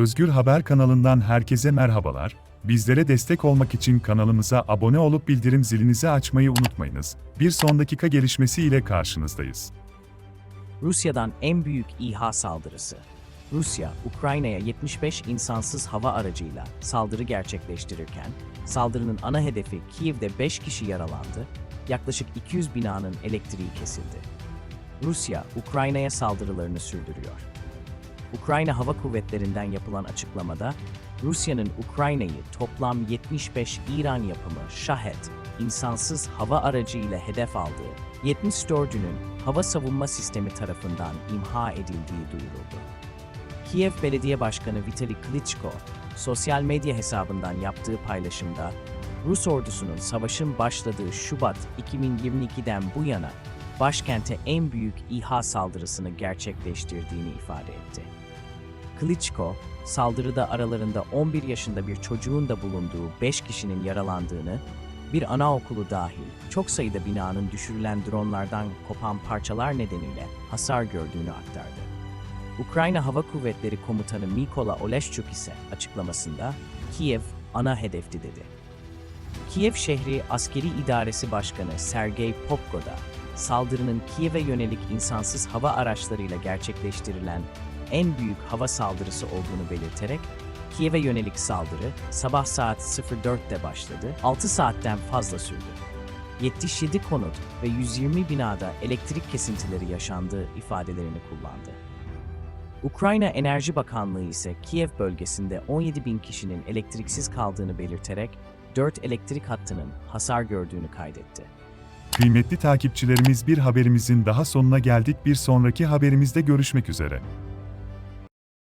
Özgür Haber kanalından herkese merhabalar. Bizlere destek olmak için kanalımıza abone olup bildirim zilinizi açmayı unutmayınız. Bir son dakika gelişmesi ile karşınızdayız. Rusya'dan en büyük İHA saldırısı. Rusya, Ukrayna'ya 75 insansız hava aracıyla saldırı gerçekleştirirken, saldırının ana hedefi Kiev'de 5 kişi yaralandı, yaklaşık 200 binanın elektriği kesildi. Rusya, Ukrayna'ya saldırılarını sürdürüyor. Ukrayna Hava Kuvvetleri'nden yapılan açıklamada, Rusya'nın Ukrayna'yı toplam 75 İran yapımı Shahed insansız hava aracı ile hedef aldığı 74'ünün hava savunma sistemi tarafından imha edildiği duyuruldu. Kiev Belediye Başkanı Vitali Klitschko, sosyal medya hesabından yaptığı paylaşımda, Rus ordusunun savaşın başladığı Şubat 2022'den bu yana başkente en büyük İHA saldırısını gerçekleştirdiğini ifade etti. Klitschko, saldırıda aralarında 11 yaşında bir çocuğun da bulunduğu 5 kişinin yaralandığını, bir anaokulu dahil çok sayıda binanın düşürülen dronlardan kopan parçalar nedeniyle hasar gördüğünü aktardı. Ukrayna Hava Kuvvetleri Komutanı Mykola Oleschuk ise açıklamasında Kiev ana hedefti dedi. Kiev şehri Askeri İdaresi Başkanı Sergey Popko da saldırının Kiev'e yönelik insansız hava araçlarıyla gerçekleştirilen en büyük hava saldırısı olduğunu belirterek Kiev'e yönelik saldırı sabah saat 04'te başladı, 6 saatten fazla sürdü. 77 konut ve 120 binada elektrik kesintileri yaşandığı ifadelerini kullandı. Ukrayna Enerji Bakanlığı ise Kiev bölgesinde 17 bin kişinin elektriksiz kaldığını belirterek 4 elektrik hattının hasar gördüğünü kaydetti. Kıymetli takipçilerimiz bir haberimizin daha sonuna geldik. Bir sonraki haberimizde görüşmek üzere.